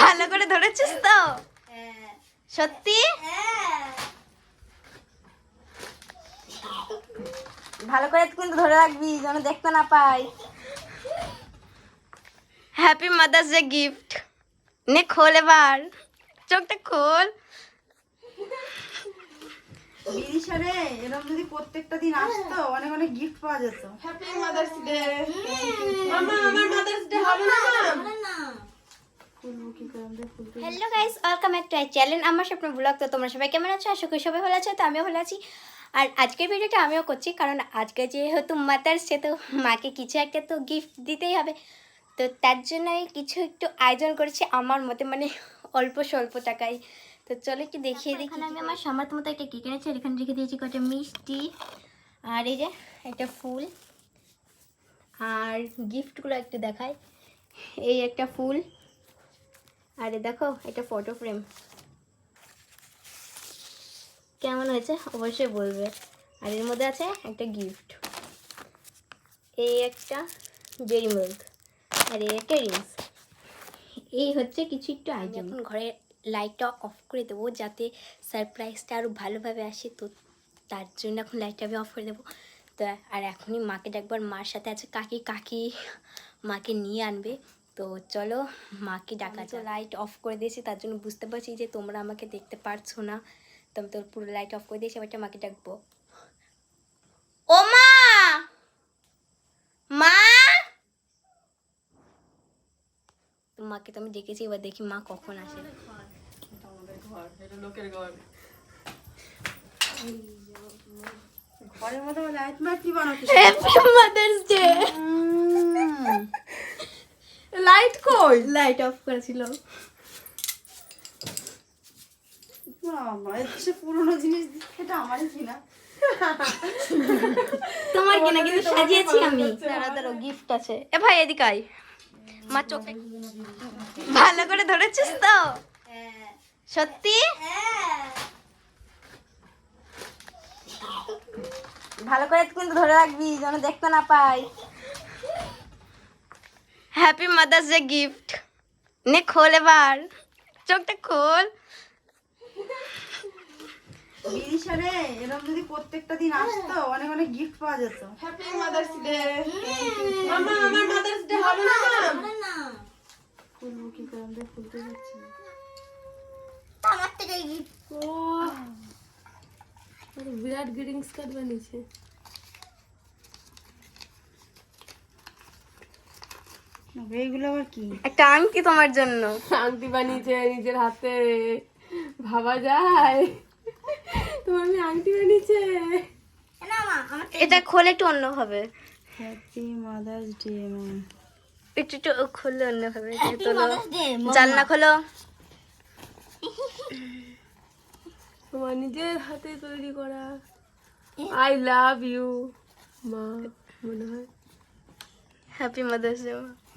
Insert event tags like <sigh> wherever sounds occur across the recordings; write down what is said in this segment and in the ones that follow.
ভালো করে ধরেছিস তো? সত্যি? ভালো করে কিন্তু ধরে রাখবি যেন দেখতে না পাই। হ্যাপি মাদার্স ডে গিফট নে খোল এবার। চোখটা খোল। বিদিশারে এরকম যদি প্রত্যেকটা দিন আসতো অনেক অনেক গিফট পাওয়া যেত। হ্যাপি মাদার্স ডে মামা আমার মাদার্স ডে হবে না মা খুলবো কি করে আমাদের খুলতে hello guys welcome back to I channel আমার স্বপ্ন ব্লগ তো তোমরা সবাই কেমন আছো? আশা করি সবাই ভালো আছে তো আমিও ভালো আছি। আর আজকের ভিডিওটা আমিও করছি কারণ আজকে যেহেতু মাতার্স সে তো মাকে কিছু একটা তো গিফট দিতেই হবে। তো তার জন্য আমি কিছু একটু আয়োজন করেছি আমার মতে মানে অল্প স্বল্প টাকায়। তো চলো একটু দেখিয়ে দিই আমি আমার সামর্থ্য মতো একটা কেক এনেছি এখানে রেখে দিয়েছি কটা মিষ্টি আর এই যে একটা ফুল। আর গিফটগুলো একটু দেখাই। এই একটা ফুল। আরে দেখো এটা ফটো ফ্রেম কেমন হয়েছে? অবশ্যই বলবে। আর এর মধ্যে আছে একটা গিফট এই একটা ডেরি মিল্ক আর এই একটা রিংস এই হচ্ছে কিছু একটু আয়োজন এখন ঘরে লাইটটা অফ করে দেবো যাতে সারপ্রাইজটা আরও ভালোভাবে আসে। তো তার জন্য এখন লাইটটা আমি অফ করে দেবো। তো আর এখনই মাকে ডাকবার মার সাথে আছে কাকি। কাকি মাকে নিয়ে আনবে। তো চলো মাকে ডাকা তো লাইট অফ করে দিয়েছি তার জন্য বুঝতে পারছি যে তোমরা আমাকে দেখতে পারছ না। তো আমি তোর পুরো লাইট অফ করে দিয়েছি এবারটা মাকে ডাকবো। ও মা! মা! তো মাকে তো আমি ডেকেছি এবার দেখি মা কখন আসে। এটা আমাদের ঘর এটা লোকের ঘর ঘরের মধ্যে লাইট মাইট কি বানাতে হ্যাপি মাদার্স ডে লাইট কই? লাইট অফ করেছিল। বাবা সে জিনিস এটা আমারই কিনা তোমার কিনা কিন্তু সাজিয়েছি আমি। দাঁড়া দাঁড়া গিফট আছে। এ ভাই এদিকে আয়। মা চোখে ভালো করে ধরেছিস তো? সত্যি? ভালো করে কিন্তু ধরে রাখবি যেন দেখতে না পাই। হ্যাপি মাদার্স ডে গিফট নে খোল এবার। চোখটা খোল। বিদিশারে এরকম যদি প্রত্যেকটা দিন আসতো অনেক অনেক গিফট পাওয়া যেত। হ্যাপি মাদার্স ডে মামা আমার মাদার্স ডে হবে না? খুলবো কি করে আমাদের খুলতে যাচ্ছে না ও বিরাট গ্রিটিংস কার্ড বানিয়েছে। এইগুলো আবার কি? একটা আংটি তোমার জন্য। আংটি বানিয়েছে নিজের হাতে ভাবা যায়। তোমার মেয়ে আংটি বানিয়েছে। এটা খোলে একটু অন্য হবে। হ্যাপি মাদার্স ডে মা। একটু একটু খুললে অন্য হবে। তোলো। জানলা খোলো। তোমার নিজের হাতে তৈরি করা। আই লাভ ইউ মা মনে হয়। হ্যাপি মাদার্স ডে Mother's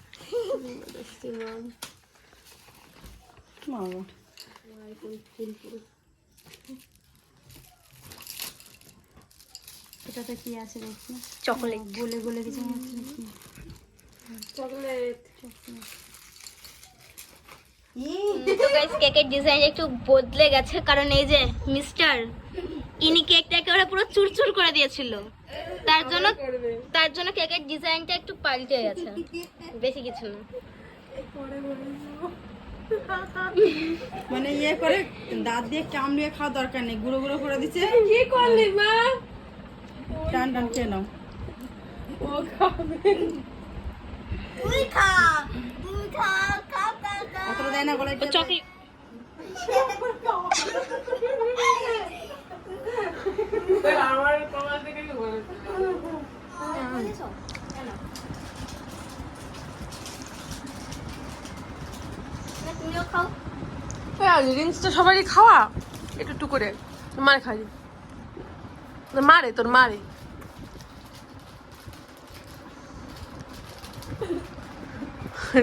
এটাতে কি আছে দেখছি চকলেট কিছু? চকলেট কেকের ডিজাইন একটু বদলে গেছে, কারণ এই যে মিস্টার ইনি কেকটা একেবারে পুরো চুরচুর করে দিয়েছিল। তার জন্য তার জন্য কেকের ডিজাইনটা একটু পাল্টে গেছে। বেশি কিছু না। মানে ইয়ে করে দাঁত দিয়ে কামড়িয়ে খাওয়া দরকার নেই গুঁড়ো গুঁড়ো করে দিচ্ছে। কি করলি মা? টান টান খেয়ে নাও। ও খাবে। চকলেট <laughs> রিংসটা সবারই খাওয়া। একটু একটু করে। মারে খালি মারে তোর মারে।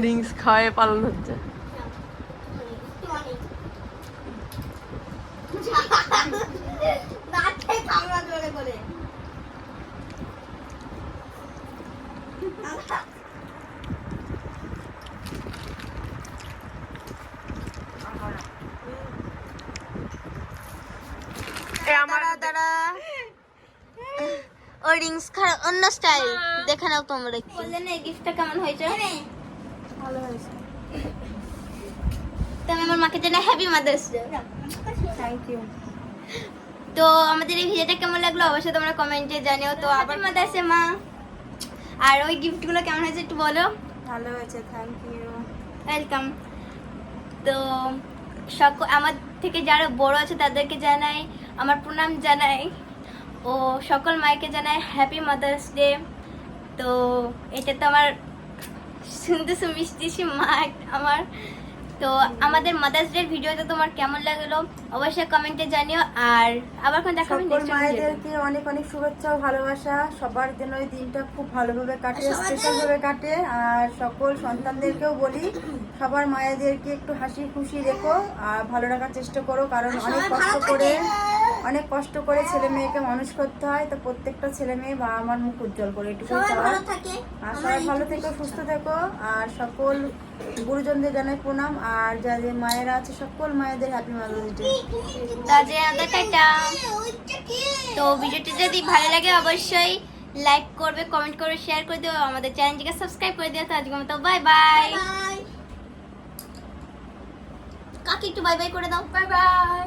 রিংস খাওয়ায় পালন হচ্ছে। দাঁড়া দাঁড়া ও রিংস খার অন্য স্টাইল। দেখে তোমরা একটু বললে না গিফটটা কেমন হয়েছে? হ্যাঁ। ভালো হয়েছে। আমার মাকে জন্য happy mother's day thank you তো আমাদের এই ভিডিওটা কেমন লাগল? অবশ্যই তোমরা কমেন্টে জানিও। তো আবার মাদার্স ডে মা। আর ওই গিফটগুলো কেমন হয়েছে একটু বলো। ভালো হয়েছে থ্যাংক ইউ ওয়েলকাম তো সক আমার থেকে যারা বড় আছে তাদেরকে জানাই। আমার প্রণাম জানাই ও সকল মায়েকে জানাই হ্যাপি মাদার্স ডে তো এটা তো আমার শুনতে মিষ্টি মা আমার। তো আমাদের মাদার্স ডে ভিডিওটা তোমার কেমন লাগল অবশ্যই কমেন্টে জানিও। আর আবার কোন দেখা সকল মায়েদেরকে অনেক অনেক শুভেচ্ছা ও ভালোবাসা। সবার জন্য এই দিনটা খুব ভালোভাবে কাটে স্পেশাল ভাবে কাটে। আর সকল সন্তানদেরকেও বলি সবার মায়েদেরকে একটু হাসি খুশি রেখো আর ভালো রাখার চেষ্টা করো কারণ অনেক কষ্ট করে অনেক কষ্ট করে ছেলে মেয়েকে মানুষ করতে হয় তো প্রত্যেকটা ছেলে মেয়ে বা আমার মুখ উজ্জ্বল করে চাওয়া আর সবাই ভালো থেকো সুস্থ থেকো আর সকল গুরুজনদের জানাই প্রণাম আর যাদের মায়েরা আছে সকল মায়েদের হ্যাপি মাদার্স ডে তো ভিডিওটি যদি ভালো লাগে অবশ্যই লাইক করবে কমেন্ট করবে শেয়ার করে দিও আমাদের চ্যানেলটিকে সাবস্ক্রাইব করে দিও। তো আজকে মতো বাই বাই কাকে একটু বাই বাই করে দাও। বাই বাই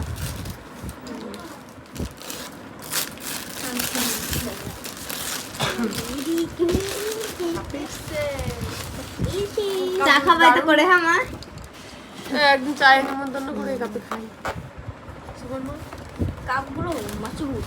চা খাবে তো করে হ্যাঁ মা? একদিন চায়ের নিমন্ত্রণ করে কাপে কাপগুলো মাছগুলো।